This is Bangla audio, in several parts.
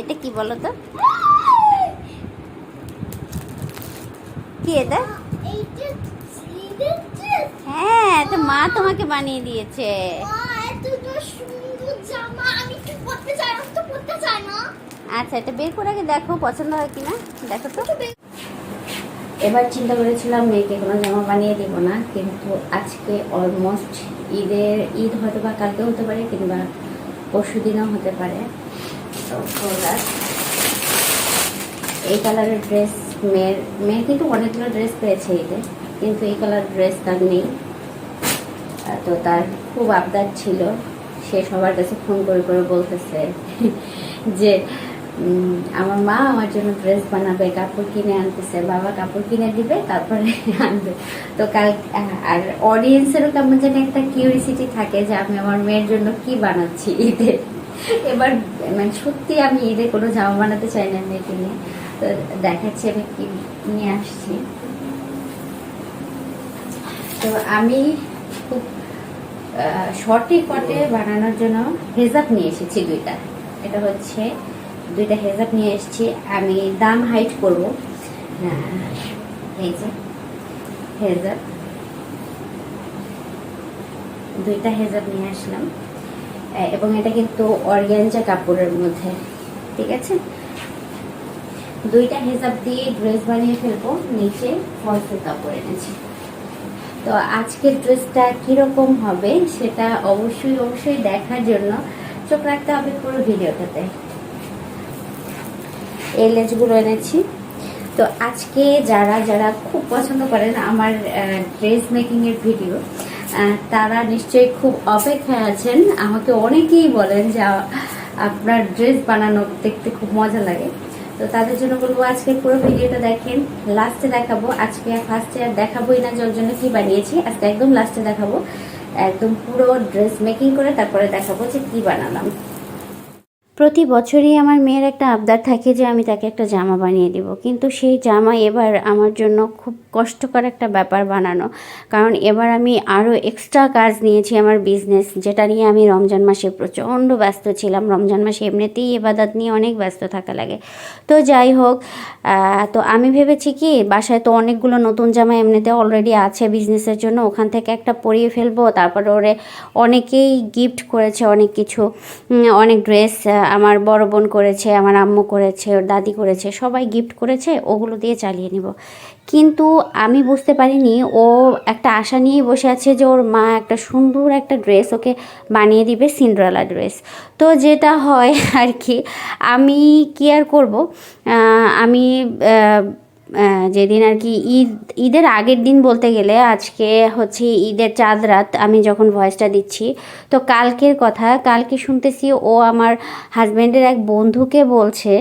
এটা কি বলো তো কি এটা? হ্যাঁ এটা মা তোমাকে বানিয়ে দিয়েছে। আচ্ছা এটা বের করে আগে দেখো, পছন্দ হয় কিনা? দেখো তো। এবার চিন্তা করেছিলাম মেয়েকে কোনো জামা বানিয়ে দিব না, কিন্তু আজকে অলমোস্ট ঈদের, ঈদ হয়তো বা কালকে হতে পারে, কিংবা পরশু দিনও হতে পারে। ফোরগার এই কালারের ড্রেস মেয়ের মেয়ে কিন্তু অনেকগুলো ড্রেস পেয়েছে ঈদে কিন্তু এই কালার ড্রেস তার নেই। তো তার খুব আবদার ছিল। সে সবার কাছে ফোন করে করে বলতেছে যে আমার মা আমার জন্য ড্রেস বানাবে, কাপড় কিনে আনতেছে, বাবা কাপড় কিনে দিবে, তারপরে আনবে। তো কাল, আর অডিয়েন্সেরও কেমন যেন একটা কিউরিসিটি থাকে যে আমি আমার মেয়ের জন্য কি বানাচ্ছি ঈদে এবার মানে সত্যি আমি ঈদে কোনো জামা বানাতে চাই না মেয়েকে নিয়ে। তো দেখাচ্ছি আমি কি নিয়ে আসছি। তো আমি খুব শর্টে কটে বানানোর জন্য হেজাব নিয়ে এসেছি দুইটা। এটা হচ্ছে, দুইটা হেজাব নিয়ে এসেছি। আমি দাম হাইট করব। এই যে হেজাব। দুইটা হেজাব নিয়ে আসলাম। এবং এটা কিন্তু অর্গ্যানজা কাপড়ের মধ্যে, ঠিক আছে? দুইটা হিসাব দিয়ে ড্রেস বানিয়ে ফেলব, নিচে ফলসের কাপড় এনেছি। তো আজকের ড্রেসটা কীরকম হবে সেটা অবশ্যই অবশ্যই দেখার জন্য চোখ রাখতে হবে পুরো ভিডিওটাতে। এই লেজগুলো এনেছি। তো আজকে যারা যারা খুব পছন্দ করেন আমার ড্রেস মেকিংয়ের ভিডিও তারা নিশ্চয়ই খুব অপেক্ষায় আছেন। আমাকে অনেকেই বলেন যে আপনার ড্রেস বানানো দেখতে খুব মজা লাগে। তো তাদের জন্য বলব, আজকে পুরো ভিডিওটা দেখেন, লাস্টে দেখাবো। আজকে ফার্স্টে আর দেখাবোই না যার জন্য কি বানিয়েছি। আজকে একদম লাস্টে দেখাবো। একদম পুরো ড্রেস মেকিং করে তারপরে দেখাবো যে কি বানালাম। প্রতি বছরই আমার মেয়ের একটা আবদার থাকে যে আমি তাকে একটা জামা বানিয়ে দিব। কিন্তু সেই জামা এবার আমার জন্য খুব কষ্টকর একটা ব্যাপার বানানো। কারণ এবার আমি আরও এক্সট্রা কাজ নিয়েছি আমার বিজনেস যেটা নিয়ে আমি রমজান মাসে প্রচণ্ড ব্যস্ত ছিলাম। রমজান মাসে এমনিতেই এবাদাত নিয়ে অনেক ব্যস্ত থাকা লাগে। তো যাই হোক তো আমি ভেবেছি কি, বাসায় তো অনেকগুলো নতুন জামা এমনিতে অলরেডি আছে বিজনেসের জন্য, ওখান থেকে একটা পরিয়ে ফেলব, তারপরে ওরে অনেকেই গিফট করেছে অনেক কিছু অনেক ড্রেস আমার বড় বোন করেছে, আমার আম্মু করেছে, ওর দাদি করেছে, সবাই গিফট করেছে, ওগুলো দিয়ে চালিয়ে নিব। কিন্তু আমি বুঝতে পারিনি, ও একটা আশা নিয়ে বসে আছে যে ওর মা একটা সুন্দর একটা ড্রেস ওকে বানিয়ে দিবে, সিন্ড্রালা ড্রেস। তো যেটা হয় আর কি, আমি কি আর করব? আমি যেদিন আর কি ঈদ, ঈদের আগের দিন বলতে গেলে আজকে হচ্ছে ঈদের চাঁদ রাত আমি যখন ভয়েসটা দিচ্ছি, তো কালকের কথা, কালকে শুনতেছি ও আমার হাজব্যান্ডের এক বন্ধুকে বলছে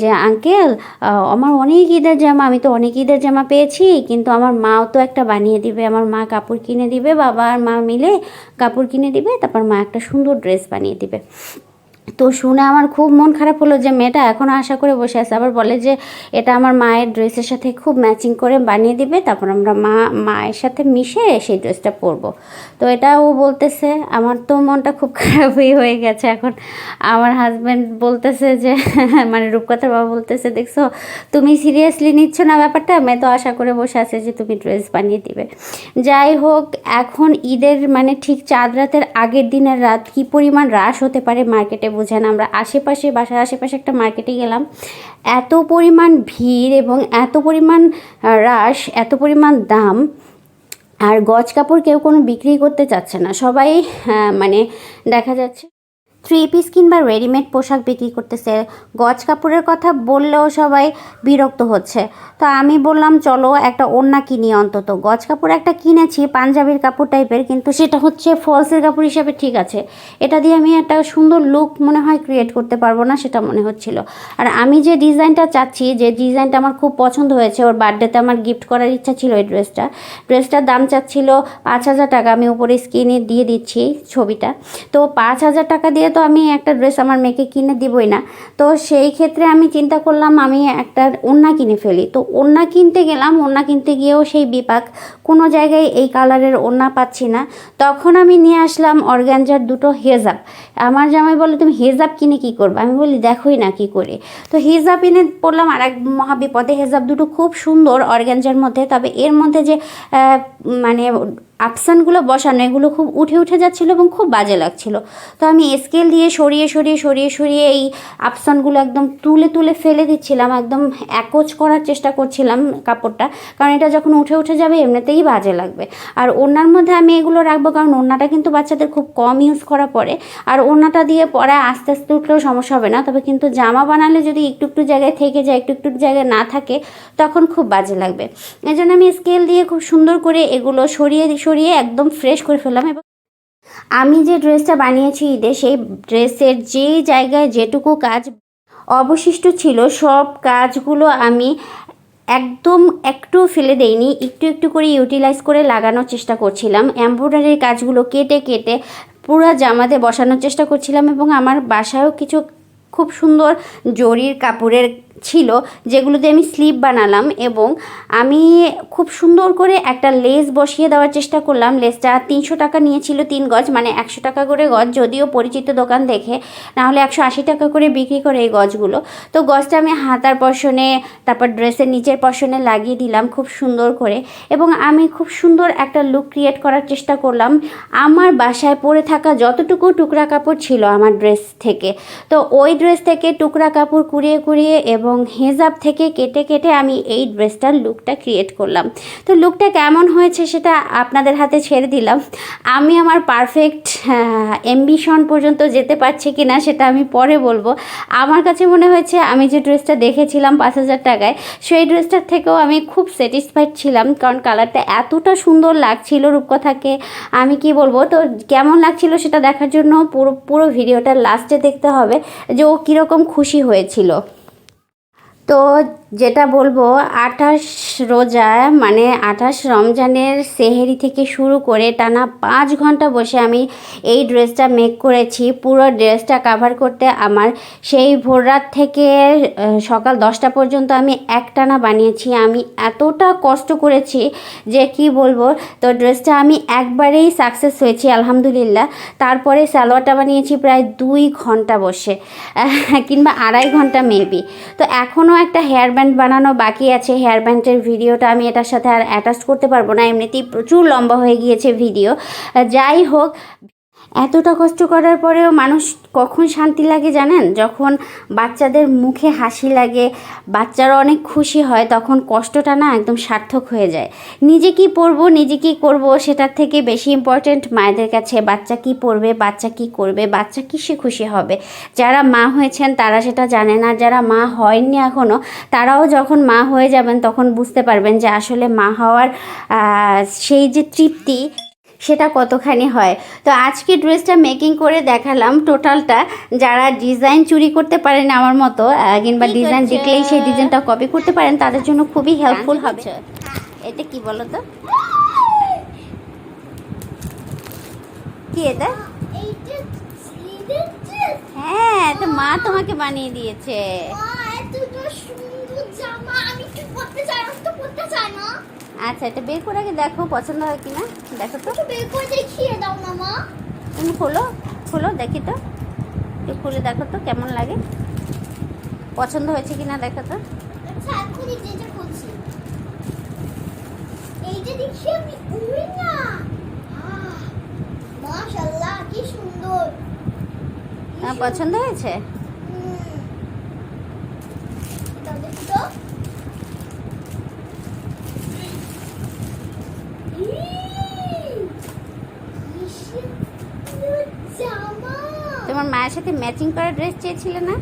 যে আঙ্কেল আমার অনেক ঈদের জামা, আমি তো অনেক ঈদের জামা পেয়েছি, কিন্তু আমার মাও তো একটা বানিয়ে দিবে, আমার মা কাপড় কিনে দিবে, বাবা আর মা মিলে কাপড় কিনে দিবে, তারপর মা একটা সুন্দর ড্রেস বানিয়ে দিবে। তো শুনে আমার খুব মন খারাপ হলো যে মেয়েটা এখনও আশা করে বসে আছে। আবার বলে যে এটা আমার মায়ের ড্রেসের সাথে খুব ম্যাচিং করে বানিয়ে দিবে, তারপর আমরা মা, মায়ের সাথে মিশে সেই ড্রেসটা পরবো। তো এটা ও বলতেছে, আমার তো মনটা খুব খারাপই হয়ে গেছে এখন। আমার হাজব্যান্ড বলতেছে যে মানে রূপকথার বাবা বলতেছে, দেখছ, তুমি সিরিয়াসলি নিচ্ছ না ব্যাপারটা? মেয়ে তো আশা করে বসে আছে যে তুমি ড্রেস বানিয়ে দিবে। যাই হোক, এখন ঈদের মানে ঠিক চাঁদ রাতের আগের দিনের রাত কি পরিমাণ রাশ হতে পারে মার্কেটে বোঝেন, আমরা আশেপাশে, বাসার আশেপাশে একটা মার্কেটে গেলাম। এত পরিমাণ ভিড় এবং এত পরিমাণ রাশ, এত পরিমাণ দাম, আর গজ কাপড় কেউ কোনো বিক্রি করতে চাচ্ছে না। সবাই মানে দেখা যাচ্ছে থ্রি পিস কিংবা রেডিমেড পোশাক বিক্রি করতেছে। গজ কাপড়ের কথা বললেও সবাই বিরক্ত হচ্ছে। তো আমি বললাম, চলো একটা ওড়না কিনি অন্তত। গজ কাপড় একটা কিনেছি, পাঞ্জাবির কাপড় টাইপের কিন্তু সেটা হচ্ছে ফলসের কাপড় হিসাবে ঠিক আছে। এটা দিয়ে আমি একটা সুন্দর লুক মনে হয় ক্রিয়েট করতে পারব না, সেটা মনে হচ্ছিল। আর আমি যে ডিজাইনটা চাচ্ছি, যে ডিজাইনটা আমার খুব পছন্দ হয়েছে, ওর বার্থডেতে আমার গিফট করার ইচ্ছা ছিল এই ড্রেসটা ড্রেসটার দাম চাচ্ছিল পাঁচ হাজার টাকা। আমি উপরে স্ক্রিনে দিয়ে দিচ্ছি ছবিটা। তো পাঁচ হাজার টাকা দিয়ে তো আমি একটা ড্রেস আমার মেয়েকে কিনে দিবই না। তো সেই ক্ষেত্রে আমি চিন্তা করলাম, আমি একটা ওড়না কিনে ফেলি। তো ওড়না কিনতে গেলাম, ওড়না কিনতে গিয়েও সেই বিপাক, কোনো জায়গায় এই কালারের ওড়না পাচ্ছি না। তখন আমি নিয়ে আসলাম অর্গ্যানজার দুটো হেজাব। আমার জামাই বলে, তুমি হেজাব কিনে কি করবে? আমি বলি, দেখোই না কি করে। তো হেজাব এনে পড়লাম আর এক মহাবিপদে। হেজাব দুটো খুব সুন্দর অর্গ্যানজার মধ্যে, তবে এর মধ্যে যে মানে আপসানগুলো বসানো, এগুলো খুব উঠে উঠে যাচ্ছিল এবং খুব বাজে লাগছিল। তো আমি স্কেল দিয়ে সরিয়ে সরিয়ে সরিয়ে সরিয়ে এই আপসানগুলো একদম তুলে তুলে ফেলে দিচ্ছিলাম, একদম একোচ করার চেষ্টা করছিলাম কাপড়টা, কারণ এটা যখন উঠে উঠে যাবে এমনিতেই বাজে লাগবে। আর ওড়নার মধ্যে আমি এগুলো রাখব, কারণ ওড়নাটা কিন্তু বাচ্চাদের খুব কম ইউজ করা পড়ে। আর ওড়নাটা দিয়ে পরে আস্তে আস্তে উঠলেও সমস্যা হবে না, তবে কিন্তু জামা বানালে যদি একটু একটু জায়গায় থেকে যায়, একটু একটু জায়গায় না থাকে, তখন খুব বাজে লাগবে। এই জন্য আমি স্কেল দিয়ে খুব সুন্দর করে এগুলো সরিয়ে সরিয়ে একদম ফ্রেশ করে ফেললাম এবং আমি যে ড্রেসটা বানিয়েছি ঈদে, সেই ড্রেসের যে জায়গায় যেটুকু কাজ অবশিষ্ট ছিল, সব কাজগুলো আমি একদম একটু ফেলে দেইনি, একটু একটু করে ইউটিলাইজ করে লাগানোর চেষ্টা করছিলাম। এমব্রয়ডারির কাজগুলো কেটে কেটে পুরো জামাতে বসানোর চেষ্টা করছিলাম এবং আমার বাসায়ও কিছু খুব সুন্দর জরির কাপড়ের ছিল যেগুলোতে আমি স্লিপ বানালাম এবং আমি খুব সুন্দর করে একটা লেস বসিয়ে দেওয়ার চেষ্টা করলাম। লেসটা তিনশো টাকা নিয়েছিল তিন গজ মানে একশো টাকা করে গজ, যদিও পরিচিত দোকান দেখে, নাহলে একশো আশি টাকা করে বিক্রি করে এই গজগুলো। তো গজটা আমি হাতার পশনে, তারপর ড্রেসের নিচের পশনে লাগিয়ে দিলাম খুব সুন্দর করে এবং আমি খুব সুন্দর একটা লুক ক্রিয়েট করার চেষ্টা করলাম। আমার বাসায় পরে থাকা যতটুকু টুকরা কাপড় ছিল আমার ড্রেস থেকে। তো ওই ড্রেস থেকে টুকরা কাপড় কুড়িয়ে কুড়িয়ে এবং হেজাব থেকে কেটে কেটে আমি এই ড্রেসটার লুকটা ক্রিয়েট করলাম। তো লুকটা কেমন হয়েছে সেটা আপনাদের হাতে ছেড়ে দিলাম। আমি আমার পারফেক্ট এমবিশন পর্যন্ত যেতে পারছি কি না সেটা আমি পরে বলব। আমার কাছে মনে হয়েছে আমি যে ড্রেসটা দেখেছিলাম পাঁচ হাজার টাকায়, সেই ড্রেসটার থেকেও আমি খুব স্যাটিসফাইড ছিলাম। কারণ কালারটা এতটা সুন্দর লাগছিল রূপকথাকে। আমি কি বলব? তো কেমন লাগছিল সেটা দেখার জন্য পুরো পুরো ভিডিওটা লাস্টে দেখতে হবে যে ও কীরকম খুশি হয়েছিল। তো যেটা বলব, আঠাশ রোজা মানে আঠাশ রমজানের সেহেরি থেকে শুরু করে টানা পাঁচ ঘণ্টা বসে আমি এই ড্রেসটা মেক করেছি। পুরো ড্রেসটা কাভার করতে আমার সেই ভোররাত থেকে সকাল দশটা পর্যন্ত আমি একটানা বানিয়েছি। আমি এতটা কষ্ট করেছি যে কি বলব, তো ড্রেসটা আমি একবারেই সাকসেস হয়েছি, আলহামদুলিল্লাহ। তারপরে সালোয়ারটা বানিয়েছি প্রায় দুই ঘণ্টা বসে কিংবা আড়াই ঘণ্টা মেবি তো এখনও একটা হেয়ার ব্যান্ড বানানো বাকি আছে। হেয়ার ব্যান্ডের ভিডিওটা আমি এটার সাথে আর অ্যাটাচ করতে পারব না। এমনিতেই প্রচুর লম্বা হয়ে গিয়েছে ভিডিও। যাই হোক এতটা কষ্ট করার পরেও মানুষ কখন শান্তি লাগে জানেন? যখন বাচ্চাদের মুখে হাসি লাগে, বাচ্চারা অনেক খুশি হয়, তখন কষ্টটা না একদম সার্থক হয়ে যায়। নিজে কি পরবো নিজে কি করব, সেটার থেকে বেশি ইম্পর্ট্যান্ট মায়েদের কাছে বাচ্চা কি পড়বে, বাচ্চা কি করবে, বাচ্চা কিসে খুশি হবে? যারা মা হয়েছেন, তারা সেটা জানে না। যারা মা হয়নি এখনও তারাও যখন মা হয়ে যাবেন, তখন বুঝতে পারবেন যে আসলে মা হওয়ার সেই যে তৃপ্তি সেটা কতখানি হয়? তো আজকে ড্রেসটা মেকিং করে দেখালাম টোটালটা যারা ডিজাইন চুরি করতে পারেন আমার মতো কিংবা ডিজাইন দেখলেই সেই ডিজাইনটা কপি করতে পারেন তাদের জন্য খুবই হেল্পফুল হবে। এটা কি বলো তো? কি এটা? হ্যাঁ এটা মা তোমাকে বানিয়ে দিয়েছে। জামা। আমি কি চাই? আমি তো চাই না? আচ্ছা এটা বের করে আগে দেখো পছন্দ হয় কিনা? দেখো তো। বের করে দেখিয়ে দাও না মা। তুমি খোলো খোলো দেখি তো। একটু খুলে দেখো তো কেমন লাগে? পছন্দ হয়েছে কিনা দেখো তো। আচ্ছা এখনই যেটা করছি এইটা দেখি আমি উড়ি না। মাশাআল্লাহ কি সুন্দর। কি পছন্দ হয়েছে? হুম। তো ইস, কি সুন্দর জামা তোমার মায়ের সাথে ম্যাচিং করা ড্রেস চেয়েছিলে না?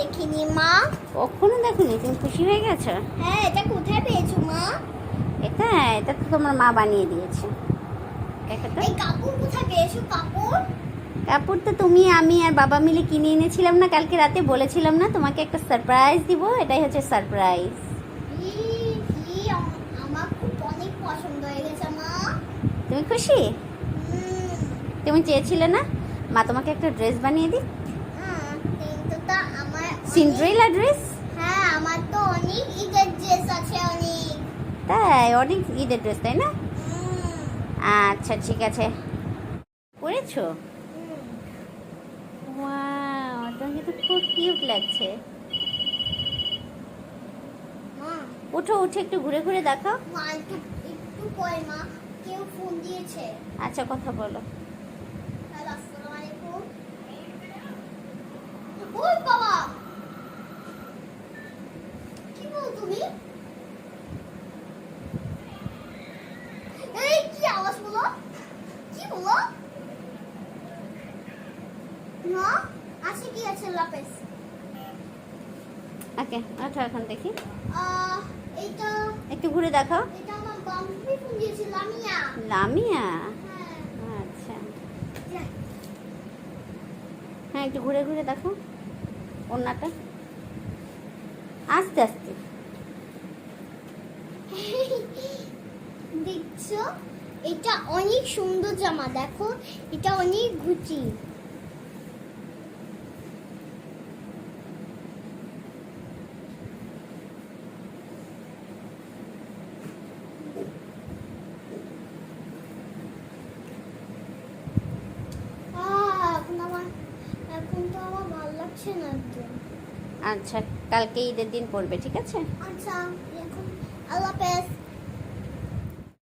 দেখিনি মা। কখনো দেখোনি? তুমি খুশি হয়ে গেছো? হ্যাঁ এটা কোথায় পেয়েছ মা? এটা এটা তো তোমার মা বানিয়ে দিয়েছে। এই কাপড় কোথায় পেয়েছ কাপড়? কাপড় তো তুমি আমি আর বাবা মিলে কিনে এনেছিলাম না কালকে রাতে বলেছিলাম না তোমাকে একটা সারপ্রাইজ দিব এটাই হচ্ছে সারপ্রাইজ তুমি খুশি? তুমি চেয়েছিলে না? মা তোমাকে একটা ড্রেস বানিয়ে দিই সিন্ড্রেলা ড্রেস হ্যাঁ আমার তো অনেক ঈদের ড্রেস আছে অনেক। তাই অনেক ঈদের ড্রেস তাই না? আচ্ছা ঠিক আছে। হুম। ওয়াও তোমাকে তো খুব কিউট লাগছে। মা। উঠো উঠে একটু ঘুরে ঘুরে দেখাও। একটু পরে মা কেউ ফোন দিয়েছে। আচ্ছা কথা বলো। হ্যালো ওই বাবা! কি বল তুমি? এই কি আওয়াজ কি না আছে কি আছে লাপেস ওকে ওঠো এখন দেখি। একটু ঘুরে দেখাও। লামিয়া। হ্যাঁ। আচ্ছা। হ্যাঁ একটু ঘুরে ঘুরে দেখো ওড়নাটা। আস্তে আস্তে। দেখছ? এটা অনেক সুন্দর জামা দেখো? এটা অনেক গুচি আহ, এখন আমার এখন তো আমার ভালো লাগছে না একদম আচ্ছা কালকে ঈদের দিন পড়বে ঠিক আছে? আচ্ছা আল্লাহ হাফেজ।